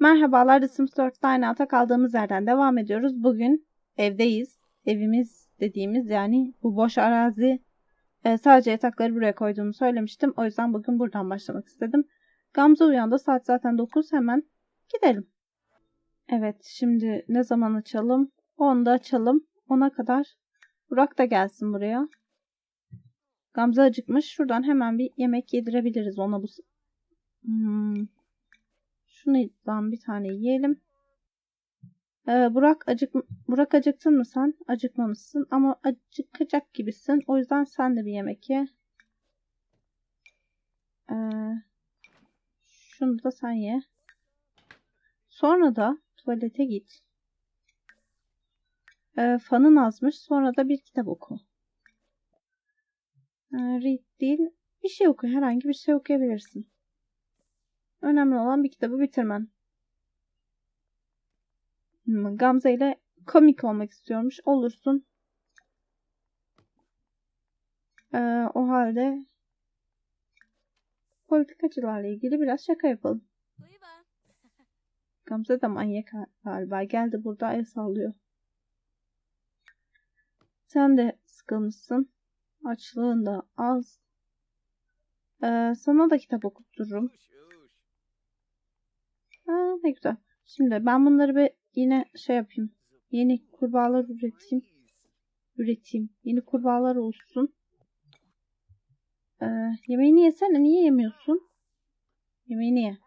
Merhabalar, The Sims 4'te aynı ata kaldığımız yerden devam ediyoruz. Bugün evdeyiz. Evimiz dediğimiz yani bu boş arazi. e, sadece yatakları buraya koyduğumu söylemiştim. O yüzden bugün buradan başlamak istedim. Gamze uyandı. Saat zaten 9. Hemen gidelim. Evet, şimdi ne zaman açalım? 10'da açalım. 10'a kadar Burak da gelsin buraya. Gamze acıkmış. Şuradan hemen bir yemek yedirebiliriz ona bu. Hmm. Şundan bir tane yiyelim. Ee, Burak acık Burak acıktın mı sen? Acıkmamışsın ama acıkacak gibisin. O yüzden sen de bir yemek ye. Ee, şunu da sen ye. Sonra da tuvalete git. Ee, fanın azmış. Sonra da bir kitap oku. Ee, read değil. Bir şey oku. Herhangi bir şey okuyabilirsin. Önemli olan bir kitabı bitirmen. Gamze ile komik olmak istiyormuş. Olursun. Ee, o halde politikacılarla ilgili biraz şaka yapalım. Gamze de manyak galiba. Geldi burada el sallıyor. Sen de sıkılmışsın. Açlığın da az. Ee, sana da kitap okuttururum. Ha, ne güzel. Şimdi ben bunları bir yine şey yapayım. Yeni kurbağalar üreteyim. Üreteyim. Yeni kurbağalar olsun. Ee, yemeğini yesene. Niye yemiyorsun? Yemeğini ye.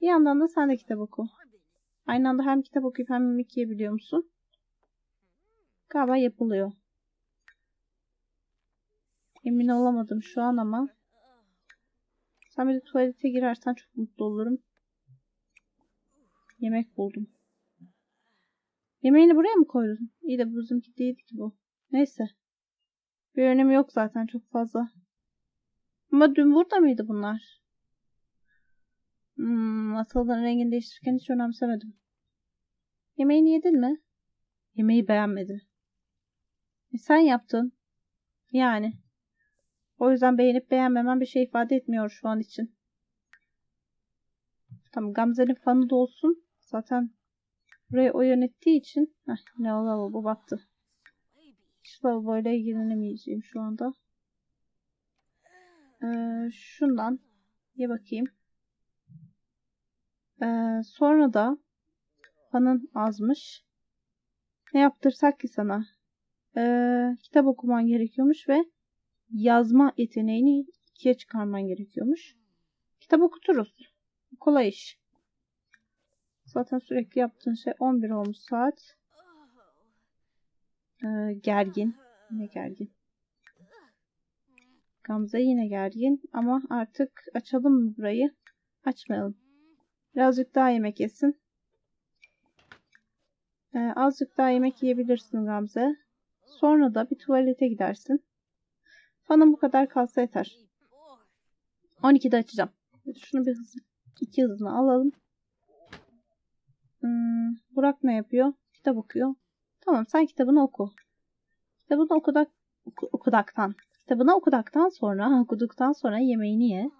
Bir yandan da sen de kitap oku. Aynı anda hem kitap okuyup hem yemek yiyebiliyor musun? Galiba yapılıyor. Emin olamadım şu an ama. Sen bir de tuvalete girersen çok mutlu olurum. Yemek buldum. Yemeğini buraya mı koydun? İyi de bizimki değildi ki bu. Neyse. Bir önemi yok zaten çok fazla. Ama dün burada mıydı bunlar? Hmm, masaların rengini değiştirirken hiç önemsemedim. Yemeğini yedin mi? Yemeği beğenmedi. E sen yaptın. Yani. O yüzden beğenip beğenmemem bir şey ifade etmiyor şu an için. Tamam Gamze'nin fanı da olsun. Zaten burayı o yönettiği için heh, ne bu battı. Hiç lavaboyla ilgilenemeyeceğim şu anda. Ee, şundan ye bakayım. Ee, sonra da fanın azmış. Ne yaptırsak ki sana? Ee, kitap okuman gerekiyormuş ve yazma yeteneğini ikiye çıkarman gerekiyormuş. Kitap okuturuz. Kolay iş. Zaten sürekli yaptığın şey 11 olmuş saat. Ee, gergin. Yine gergin. Gamze yine gergin. Ama artık açalım mı burayı? Açmayalım. Birazcık daha yemek yesin. Ee, azıcık daha yemek yiyebilirsin Gamze. Sonra da bir tuvalete gidersin. Fanım bu kadar kalsa yeter. 12'de açacağım. Şunu bir hızlı, iki hızını alalım. Hmm, Burak ne yapıyor? Kitap okuyor. Tamam sen kitabını oku. Kitabını okudak, oku, okudaktan. Kitabını okudaktan sonra, okuduktan sonra yemeğini ye.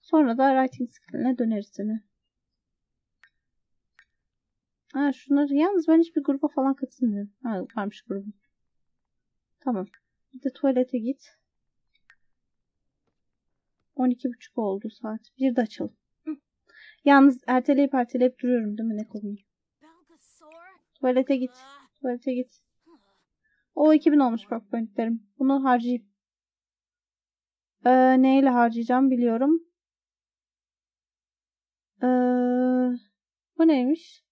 Sonra da writing skilline döneriz seni. Ha şunları yalnız ben hiçbir gruba falan katılmıyorum. Ha varmış grubum. Tamam. Bir de tuvalete git. 12.30 oldu saat. Bir de açalım. Yalnız erteleyip erteleyip duruyorum değil mi? Ne komik. Tuvalete git. Tuvalete git. O 2000 olmuş PowerPoint'lerim. Bunu harcayıp ee, neyle harcayacağım biliyorum. Ee, bu neymiş?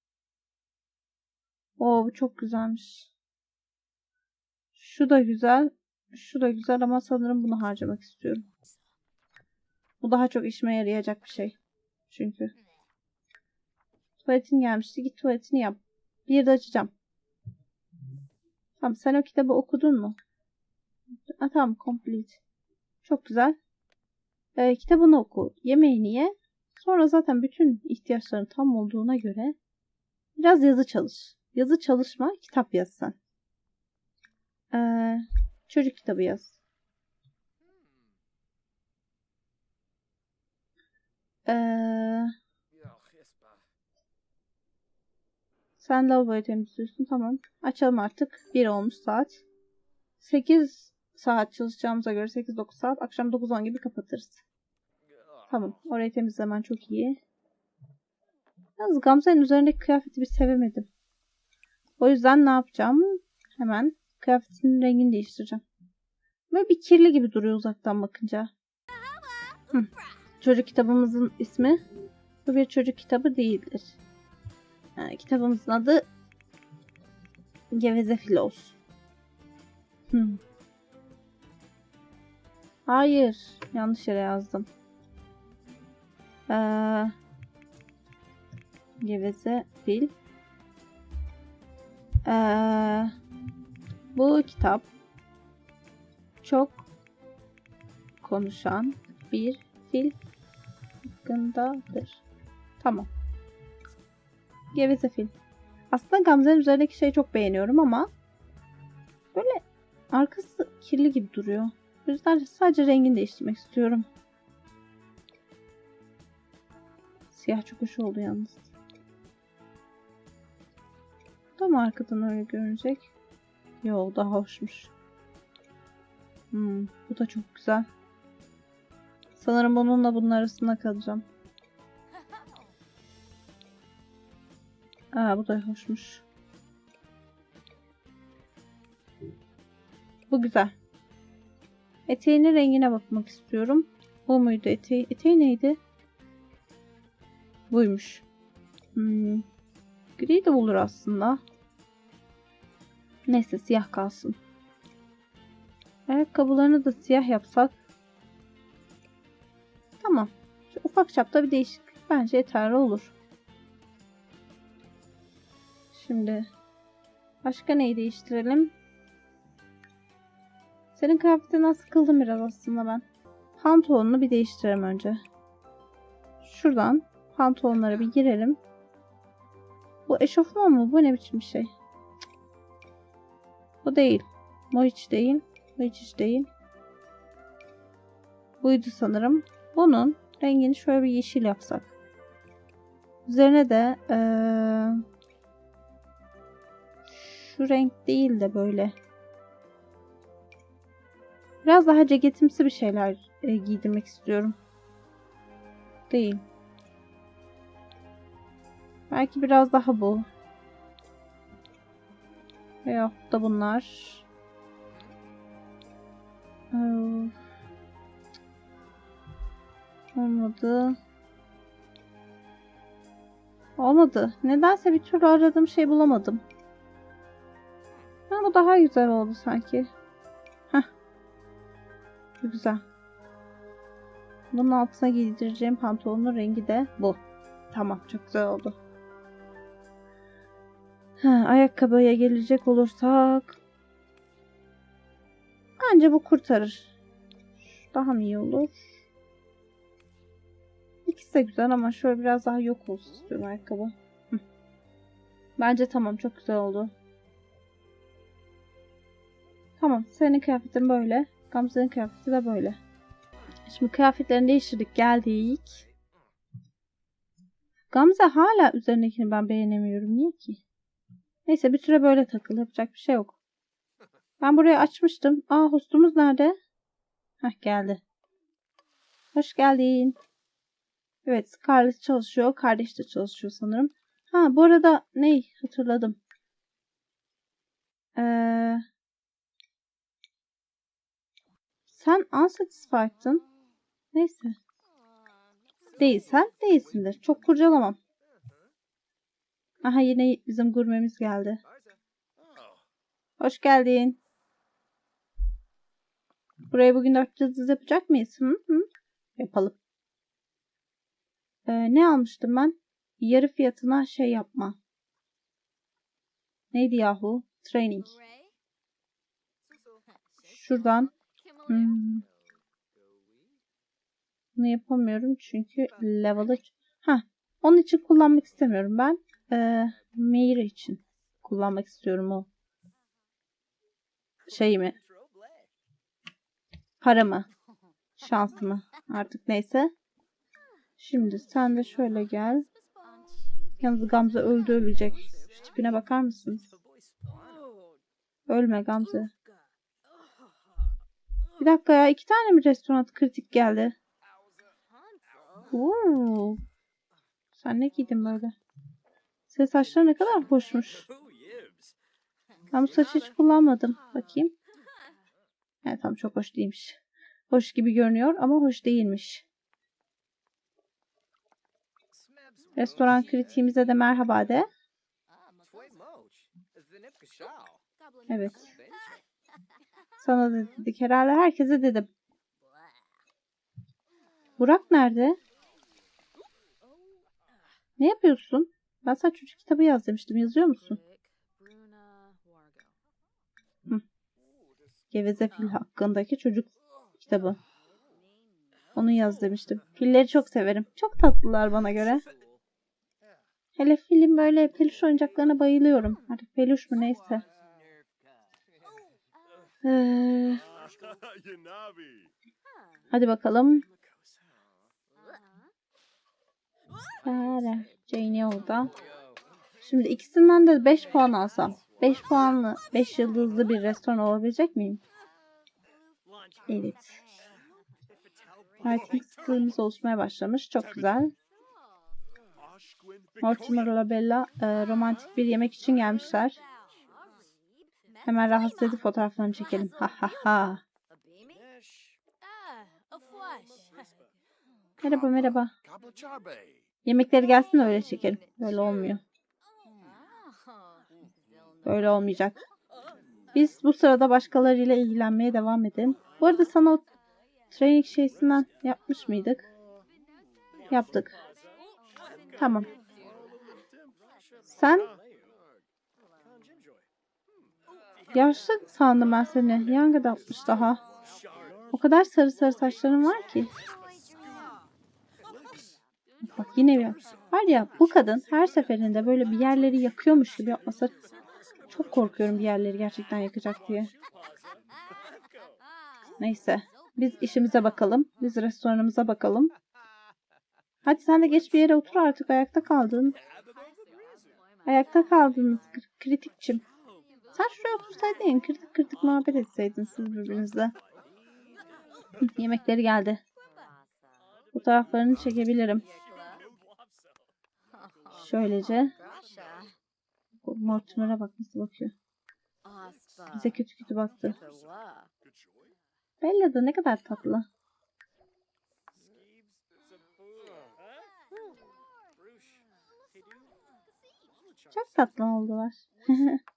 Oo bu çok güzelmiş. Şu da güzel. Şu da güzel ama sanırım bunu harcamak istiyorum. Bu daha çok işime yarayacak bir şey. Çünkü. Tuvaletin gelmişti. Git tuvaletini yap. Bir de açacağım. Tamam sen o kitabı okudun mu? Ha, tamam complete. Çok güzel. Ee, kitabını oku. Yemeğini ye. Sonra zaten bütün ihtiyaçların tam olduğuna göre biraz yazı çalış. Yazı çalışma, kitap yaz sen. Ee, çocuk kitabı yaz. Ee, Sen lavaboyu temizliyorsun. Tamam. Açalım artık. 1 olmuş saat. 8 saat çalışacağımıza göre 8-9 saat. Akşam 9-10 gibi kapatırız. Tamam. Orayı temizlemen çok iyi. Yalnız Gamze'nin üzerindeki kıyafeti bir sevemedim. O yüzden ne yapacağım? Hemen kıyafetinin rengini değiştireceğim. Böyle bir kirli gibi duruyor uzaktan bakınca. Hı. Çocuk kitabımızın ismi bu bir çocuk kitabı değildir. Yani kitabımızın adı Geveze Filos. Hı. Hayır. Yanlış yere yazdım. Ee, geveze fil. Ee, bu kitap çok konuşan bir fil hakkındadır. Tamam. Geveze fil. Aslında Gamze'nin üzerindeki şeyi çok beğeniyorum ama böyle arkası kirli gibi duruyor. O yüzden sadece rengini değiştirmek istiyorum. Siyah çok hoş oldu yalnız. Da mı arkadan öyle görünecek? Yo daha hoşmuş. Hmm, bu da çok güzel. Sanırım bununla bunun arasında kalacağım. Aa bu da hoşmuş. Bu güzel. Eteğinin rengine bakmak istiyorum. Bu muydu eteği? Eteği neydi? Buymuş. Hmm. Gri de olur aslında. Neyse siyah kalsın. Ayakkabılarını da siyah yapsak. Tamam. Şu ufak çapta bir değişiklik bence yeterli olur. Şimdi başka neyi değiştirelim? Senin kıyafetinden sıkıldım biraz aslında ben. Pantolonunu bir değiştirelim önce. Şuradan pantolonlara bir girelim. Bu eşofman mı? Bu ne biçim bir şey? Bu değil. Bu hiç değil. Bu hiç değil. Buydu sanırım. Bunun rengini şöyle bir yeşil yapsak. Üzerine de ee, şu renk değil de böyle biraz daha ceketimsi bir şeyler e, giydirmek istiyorum. Değil. Belki biraz daha bu. Veyahut da bunlar. Ee, Olmadı. Olmadı. Nedense bir türlü aradığım şey bulamadım. Ha, bu daha güzel oldu sanki. Heh. Bu güzel. Bunun altına giydireceğim pantolonun rengi de bu. Tamam çok güzel oldu. Ha, ayakkabıya gelecek olursak bence bu kurtarır. Daha mı iyi olur? İkisi de güzel ama şöyle biraz daha yok olsun istiyorum ayakkabı. Bence tamam çok güzel oldu. Tamam senin kıyafetin böyle. Gamze'nin kıyafeti de böyle. Şimdi kıyafetlerini değiştirdik geldik. Gamze hala üzerindekini ben beğenemiyorum. Niye ki? Neyse bir süre böyle takıl. Yapacak bir şey yok. Ben burayı açmıştım. Aa hostumuz nerede? Heh geldi. Hoş geldin. Evet Scarlett çalışıyor. Kardeş de çalışıyor sanırım. Ha bu arada ne hatırladım. Ee, sen unsatisfied'ın. Neyse. Değilsen değilsindir. Çok kurcalamam. Aha yine bizim gurmemiz geldi. Hoş geldin. Burayı bugün dört yıldız yapacak mıyız? Hı hı. Yapalım. Ee, ne almıştım ben? Yarı fiyatına şey yapma. Neydi yahu? Training. Şuradan. Hmm. Bunu yapamıyorum çünkü level'ı... Ha, onun için kullanmak istemiyorum ben. Ee, Meir için kullanmak istiyorum o şeyimi. Paramı. Şansımı. Artık neyse. Şimdi sen de şöyle gel. Yalnız Gamze öldü ölecek. Şu tipine bakar mısınız? Ölme Gamze. Bir dakika ya iki tane mi restoran kritik geldi? Oo. Sen ne giydin böyle? Senin saçların ne kadar hoşmuş. Ben bu saçı hiç kullanmadım. Bakayım. Evet tamam çok hoş değilmiş. Hoş gibi görünüyor ama hoş değilmiş. Restoran kritiğimize de merhaba de. Evet. Sana da dedik herhalde herkese dedim. Burak nerede? Ne yapıyorsun? Ben sana çocuk kitabı yaz demiştim. Yazıyor musun? Geveze fil hakkındaki çocuk kitabı. Onu yaz demiştim. Filleri çok severim. Çok tatlılar bana göre. Hele film böyle peluş oyuncaklarına bayılıyorum. Artık peluş mu neyse. Ee, hadi bakalım. Sare. Jane orada. Şimdi ikisinden de 5 puan alsam. 5 puanlı, 5 yıldızlı bir restoran olabilecek miyim? Evet. Rating skillimiz oluşmaya başlamış. Çok güzel. Mortimer Bella e, romantik bir yemek için gelmişler. Hemen rahatsız edip fotoğraflarını çekelim. Ha ha ha. Merhaba merhaba. Yemekleri gelsin de öyle çekelim. Böyle olmuyor. Böyle olmayacak. Biz bu sırada başkalarıyla ilgilenmeye devam edelim. Bu arada sana o training şeysinden yapmış mıydık? Yaptık. Tamam. Sen yaşlı sandım ben seni. Young adultmış daha. O kadar sarı sarı saçların var ki. Bak yine bir var ya bu kadın her seferinde böyle bir yerleri yakıyormuş gibi yapmasa çok korkuyorum bir yerleri gerçekten yakacak diye. Neyse. Biz işimize bakalım. Biz restoranımıza bakalım. Hadi sen de geç bir yere otur artık. Ayakta kaldın. Ayakta kaldınız kri- kritikçim. Sen şuraya otursaydın ya. Kritik kritik muhabbet etseydin siz birbirinizle. Yemekleri geldi. Fotoğraflarını çekebilirim. Şöylece. Mortimer'a bak nasıl bakıyor. Bize kötü kötü baktı. Bella da ne kadar tatlı. Çok tatlı oldular.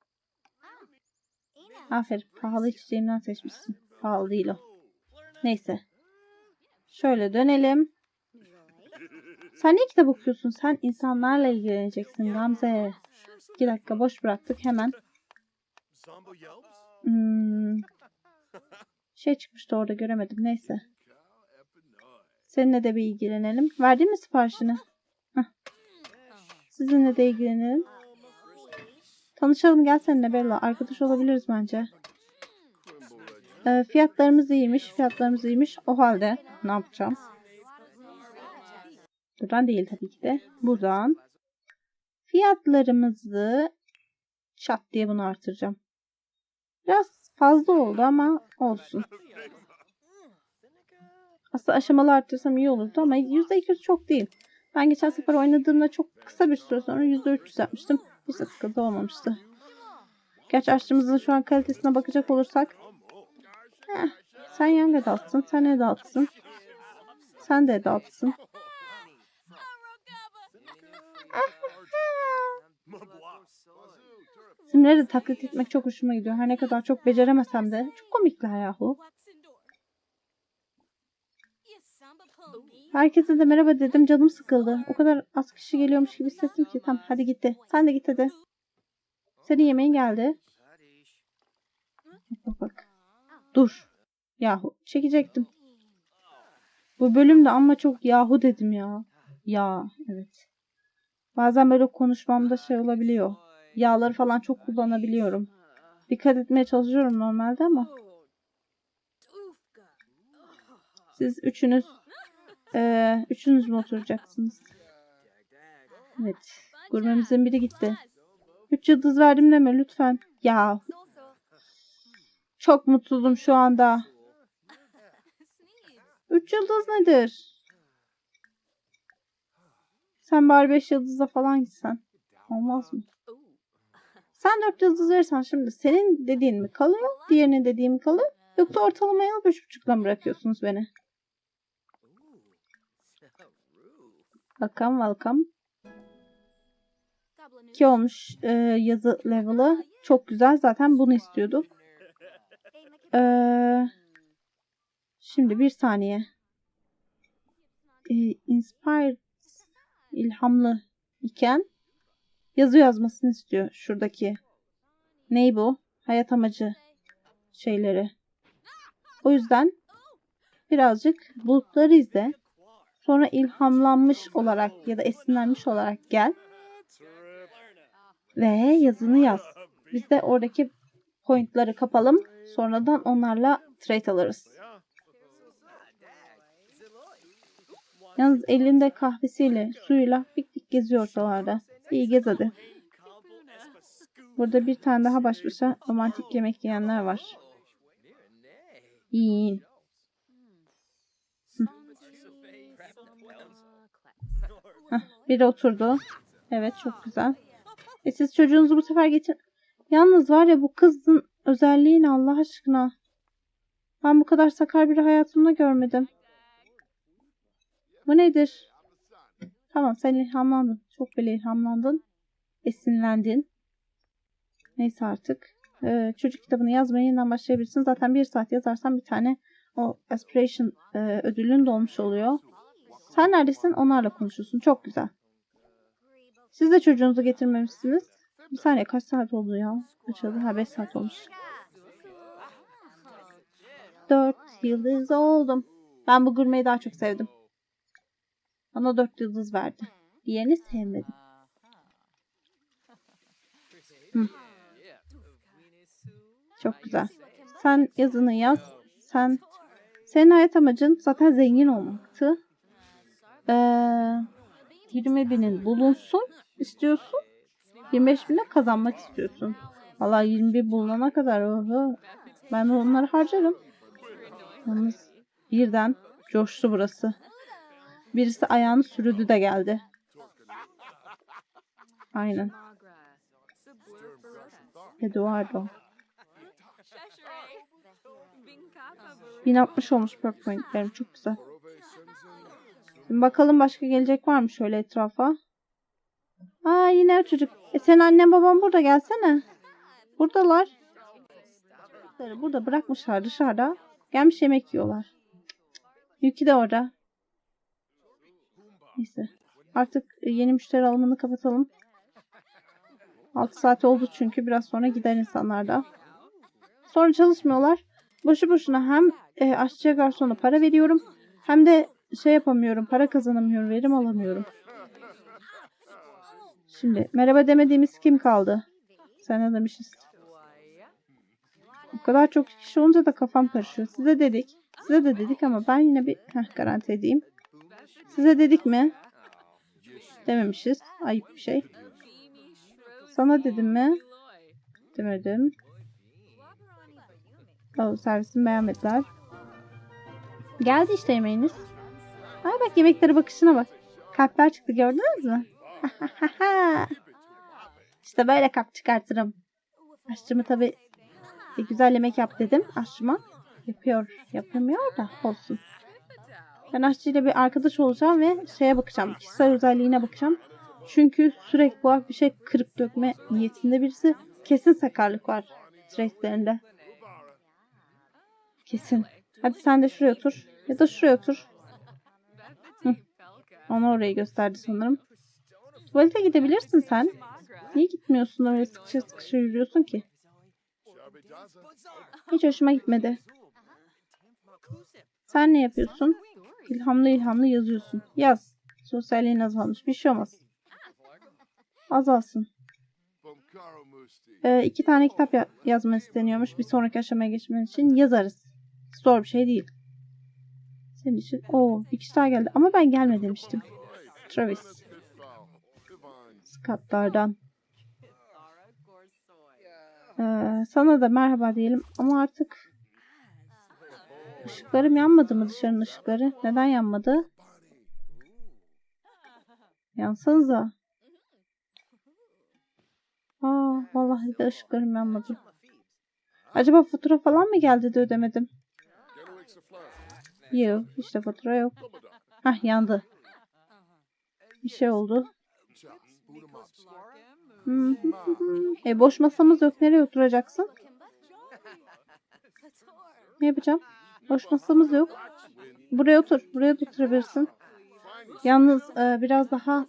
Aferin. Pahalı içeceğimden seçmişsin. Pahalı değil o. Neyse. Şöyle dönelim. Sen niye kitap okuyorsun? Sen insanlarla ilgileneceksin Gamze. İki dakika boş bıraktık hemen. Hmm. Şey çıkmıştı orada göremedim. Neyse. Seninle de bir ilgilenelim. Verdin mi siparişini? Sizinle de ilgilenelim. Tanışalım gel seninle Bella. Arkadaş olabiliriz bence. Ee, fiyatlarımız iyiymiş. Fiyatlarımız iyiymiş. O halde ne yapacağım? Buradan değil tabii ki de. Buradan. Fiyatlarımızı çat diye bunu artıracağım. Biraz fazla oldu ama olsun. Aslında aşamalı arttırsam iyi olurdu ama %200 çok değil. Ben geçen sefer oynadığımda çok kısa bir süre sonra %300 yapmıştım. Hiç de sıkıntı olmamıştı. Gerçi aşçımızın şu an kalitesine bakacak olursak. Heh, sen young adultsın. Sen adultsın. Sen de adultsın. İsimleri de taklit etmek çok hoşuma gidiyor. Her ne kadar çok beceremesem de. Çok komikler yahu. Herkese de merhaba dedim. Canım sıkıldı. O kadar az kişi geliyormuş gibi hissettim ki. Tamam hadi gitti. Sen de git hadi. Senin yemeğin geldi. Bak bak. Dur. Yahu. Çekecektim. Bu bölümde ama çok yahu dedim ya. Ya. Evet. Bazen böyle konuşmamda şey olabiliyor. Yağları falan çok kullanabiliyorum. Dikkat etmeye çalışıyorum normalde ama. Siz üçünüz eee, üçünüz mü oturacaksınız? Evet. Gurmemizin biri gitti. Üç yıldız verdim deme lütfen. Ya çok mutsuzum şu anda. Üç yıldız nedir? Sen bari beş yıldızla falan gitsen. Olmaz mı? Sen dört yıldız verirsen şimdi senin dediğin mi kalıyor? Diğerinin dediği mi kalıyor? Yoksa ortalamaya alıp üç buçukla bırakıyorsunuz beni? Welcome welcome. 2 olmuş e, yazı level'ı. Çok güzel. Zaten bunu istiyorduk. Ee, şimdi bir saniye. Ee, inspired ilhamlı iken yazı yazmasını istiyor şuradaki. Ney bu? Hayat amacı şeyleri. O yüzden birazcık bulutları izle. Sonra ilhamlanmış olarak ya da esinlenmiş olarak gel ve yazını yaz. Biz de oradaki pointları kapalım. Sonradan onlarla trade alırız. Yalnız elinde kahvesiyle, suyuyla dik dik geziyor ortalarda. İyi gez hadi. Burada bir tane daha baş başa romantik yemek yiyenler var. Yiyin. Heh, biri oturdu. Evet çok güzel. E siz çocuğunuzu bu sefer getir. Yalnız var ya bu kızın özelliği ne Allah aşkına. Ben bu kadar sakar biri hayatımda görmedim. Bu nedir? Tamam sen ilhamlandın. Çok bile ilhamlandın. Esinlendin. Neyse artık. Ee, çocuk kitabını yazmaya yeniden başlayabilirsin. Zaten bir saat yazarsan bir tane o aspiration e, ödülün dolmuş oluyor. Sen neredesin? Onlarla konuşuyorsun. Çok güzel. Siz de çocuğunuzu getirmemişsiniz. Bir saniye kaç saat oldu ya? Kaç oldu? Ha 5 saat olmuş. 4 yıldız oldum. Ben bu gurmeyi daha çok sevdim. Bana 4 yıldız verdi. Diğerini sevmedim. Hı. Çok güzel. Sen yazını yaz. Sen senin hayat amacın zaten zengin olmaktı. Ee, 20 binin bulunsun istiyorsun. 25 bine kazanmak istiyorsun. Valla 21 bulunana kadar oho, ben onları harcarım. Yalnız birden coştu burası. Birisi ayağını sürüdü de geldi. Aynen. Eduardo. 1060 olmuş perk pointlerim. Çok güzel. Şimdi bakalım başka gelecek var mı şöyle etrafa? Aa yine o çocuk. E senin annen baban burada gelsene. Buradalar. Burada bırakmışlar dışarıda. Gelmiş yemek yiyorlar. Yuki de orada. Neyse. Artık e, yeni müşteri alımını kapatalım. 6 saat oldu çünkü. Biraz sonra gider insanlar da. Sonra çalışmıyorlar. Boşu boşuna hem e, aşçıya garsona para veriyorum. Hem de şey yapamıyorum. Para kazanamıyorum. Verim alamıyorum. Şimdi merhaba demediğimiz kim kaldı? Sen de demişiz. O kadar çok kişi olunca da kafam karışıyor. Size dedik. Size de dedik ama ben yine bir heh, garanti edeyim. Size dedik mi? Dememişiz. Ayıp bir şey. Sana dedim mi? Demedim. Oh, servisimi beğenmediler. Geldi işte yemeğiniz. Ay bak yemeklere bakışına bak. Kalpler çıktı gördünüz mü? işte böyle kalp çıkartırım. Aşçımı tabi bir güzel yemek yap dedim aşçıma. Yapıyor. Yapamıyor da olsun. Ben aşçıyla bir arkadaş olacağım ve şeye bakacağım. Kişisel özelliğine bakacağım. Çünkü sürekli bu bir şey kırıp dökme niyetinde birisi. Kesin sakarlık var trade'lerinde. Kesin. Hadi sen de şuraya otur. Ya da şuraya otur. Ona orayı gösterdi sanırım. Tuvalete gidebilirsin sen. Niye gitmiyorsun öyle sıkışa sıkışa yürüyorsun ki? Hiç hoşuma gitmedi. Sen ne yapıyorsun? İlhamlı ilhamlı yazıyorsun. Yaz. Sosyalliğin azalmış. Bir şey olmaz. Azalsın. Ee, iki tane kitap ya- yazman isteniyormuş. Bir sonraki aşamaya geçmen için yazarız. Zor bir şey değil. Senin için. Oo, bir kişi daha geldi. Ama ben gelme demiştim. Travis. Scott'lardan. Ee, sana da merhaba diyelim ama artık ışıklarım yanmadı mı dışarının ışıkları? Neden yanmadı? Yansanıza. Aa, vallahi de ışıklarım yanmadı. Acaba fatura falan mı geldi de ödemedim? Yok, işte fatura yok. Hah yandı. Bir şey oldu. E boş masamız yok. Nereye oturacaksın? Ne yapacağım? Boş masamız yok. Buraya otur. Buraya oturabilirsin. Yalnız e, biraz daha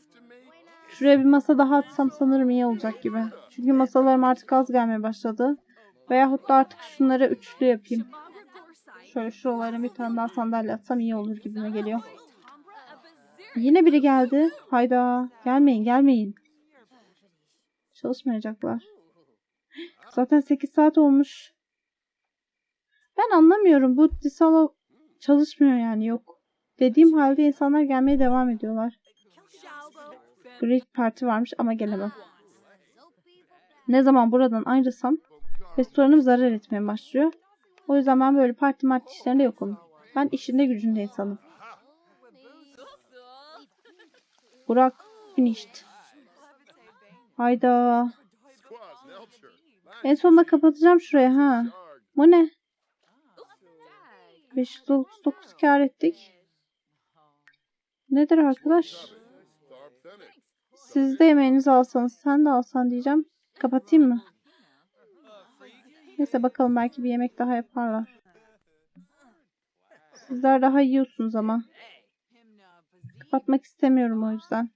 şuraya bir masa daha atsam sanırım iyi olacak gibi. Çünkü masalarım artık az gelmeye başladı. Veyahut da artık şunları üçlü yapayım. Şöyle şuralara bir tane daha sandalye atsam iyi olur gibime geliyor. Yine biri geldi. Hayda. Gelmeyin gelmeyin. Çalışmayacaklar. Zaten 8 saat olmuş. Ben anlamıyorum. Bu Disalo çalışmıyor yani yok. Dediğim halde insanlar gelmeye devam ediyorlar. Great Party varmış ama gelemem. Ne zaman buradan ayrılsam restoranım zarar etmeye başlıyor. O yüzden ben böyle parti marti işlerinde yokum. Ben işinde gücünde insanım. Burak finished. Hayda. En sonunda kapatacağım şuraya ha. Bu ne? 539 kar ettik. Nedir arkadaş? Siz de yemeğinizi alsanız sen de alsan diyeceğim. Kapatayım mı? Neyse bakalım belki bir yemek daha yaparlar. Sizler daha yiyorsunuz ama. Kapatmak istemiyorum o yüzden.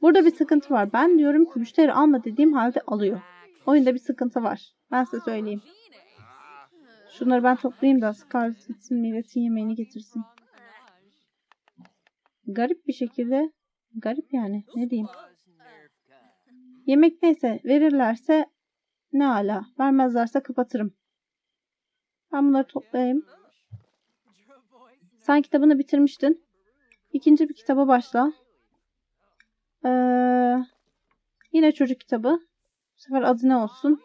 Burada bir sıkıntı var. Ben diyorum ki müşteri alma dediğim halde alıyor. Oyunda bir sıkıntı var. Ben size söyleyeyim. Şunları ben toplayayım da Scarlett gitsin milletin yemeğini getirsin. Garip bir şekilde garip yani ne diyeyim. Yemek neyse verirlerse ne ala. Vermezlerse kapatırım. Ben bunları toplayayım. Sen kitabını bitirmiştin. İkinci bir kitaba başla. Ee, yine çocuk kitabı. Bu sefer adı ne olsun?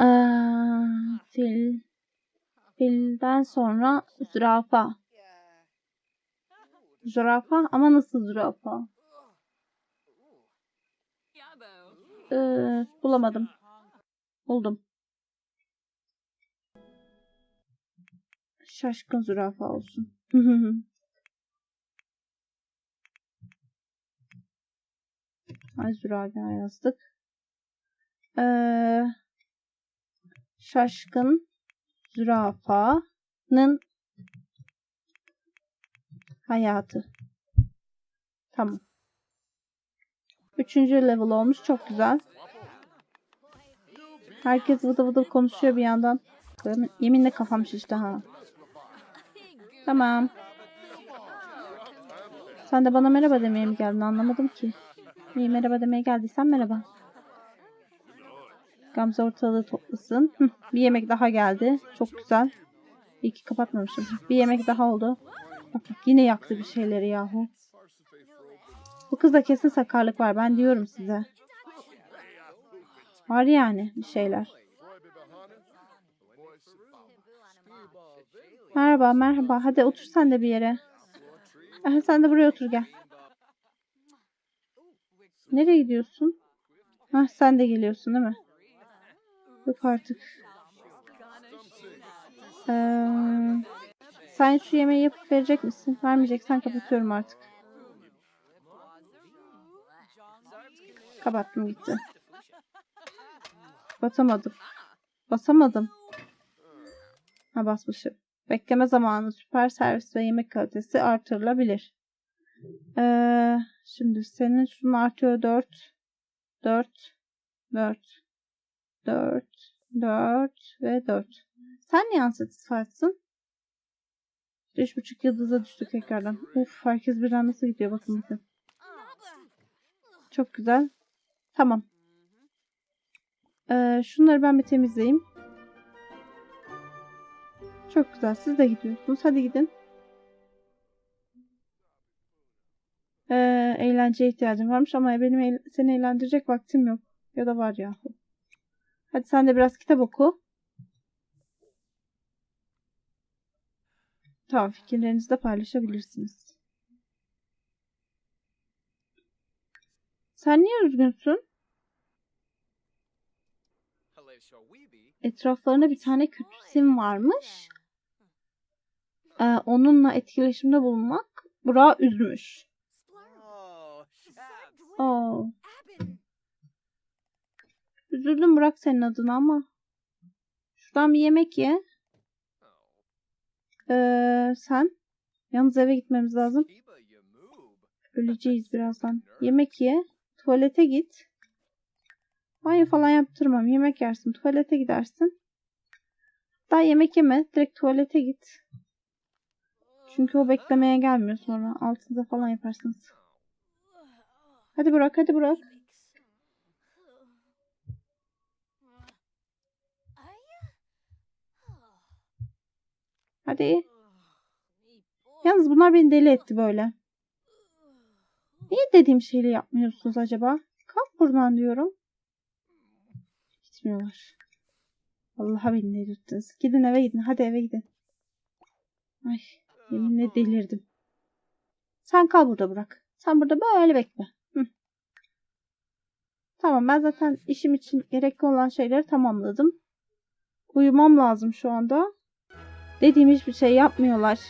Ee, fil. Filden sonra zürafa. Zürafa ama nasıl zürafa? Ee, bulamadım. Buldum. Şaşkın zürafa olsun. Ay zürafa yazdık. Ee, şaşkın zürafanın hayatı. Tamam. Üçüncü level olmuş. Çok güzel. Herkes vıdı vıdı konuşuyor bir yandan. Yeminle kafam şişti ha. Tamam. Sen de bana merhaba demeye mi geldin anlamadım ki. İyi merhaba demeye geldiysen merhaba. Gamze ortalığı toplasın. Bir yemek daha geldi. Çok güzel. İyi ki kapatmamışım. Bir yemek daha oldu. Bak yine yaktı bir şeyleri yahu. Bu kızda kesin sakarlık var. Ben diyorum size. Var yani bir şeyler. Merhaba merhaba. Hadi otur sen de bir yere. Aha, sen de buraya otur gel. Nereye gidiyorsun? Hah sen de geliyorsun değil mi? Yok artık. Ee, sen şu yemeği yapıp verecek misin? Vermeyeceksen kapatıyorum artık. Kapattım gitti. Basamadım. Basamadım. Ha basmışım. Bekleme zamanı süper servis ve yemek kalitesi artırılabilir. Ee, şimdi senin şunu artıyor 4 4 4 4 4 ve 4. Sen niye unsatisfied'sın? 3.5 yıldıza düştük tekrardan. Uf herkes birden nasıl gidiyor bakın bakın. Çok güzel. Tamam. Ee, şunları ben bir temizleyeyim. Çok güzel. Siz de gidiyorsunuz. Hadi gidin. Ee, eğlenceye ihtiyacım varmış ama benim eğ seni eğlendirecek vaktim yok. Ya da var ya. Hadi sen de biraz kitap oku. Tamam fikirlerinizi de paylaşabilirsiniz. Sen niye üzgünsün? Etraflarında bir tane kötü sim varmış. Ee, onunla etkileşimde bulunmak Burak'ı üzmüş. Oo. Üzüldüm Burak senin adına ama. Şuradan bir yemek ye. Ee, sen. Yalnız eve gitmemiz lazım. Öleceğiz birazdan. Yemek ye. Tuvalete git. Banyo falan yaptırmam. Yemek yersin. Tuvalete gidersin. Daha yemek yeme. Direkt tuvalete git. Çünkü o beklemeye gelmiyor sonra. Altınıza falan yaparsınız. Hadi bırak hadi bırak. Hadi. Yalnız bunlar beni deli etti böyle. Niye dediğim şeyi yapmıyorsunuz acaba? Kalk buradan diyorum. Gitmiyorlar. Allah'a beni delirttiniz. Gidin eve gidin. Hadi eve gidin. Ay yeminle delirdim. Sen kal burada bırak. Sen burada böyle bekle. Hı. Tamam ben zaten işim için gerekli olan şeyleri tamamladım. Uyumam lazım şu anda. Dediğim hiçbir şey yapmıyorlar.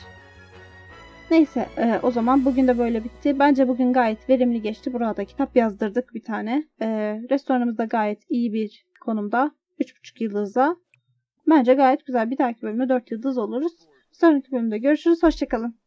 Neyse e, o zaman bugün de böyle bitti. Bence bugün gayet verimli geçti. Burada kitap yazdırdık bir tane. E, restoranımız da gayet iyi bir konumda. 3.5 yıldızda. Bence gayet güzel. Bir dahaki bölümde 4 yıldız oluruz. Sonraki bölümde görüşürüz. Hoşçakalın.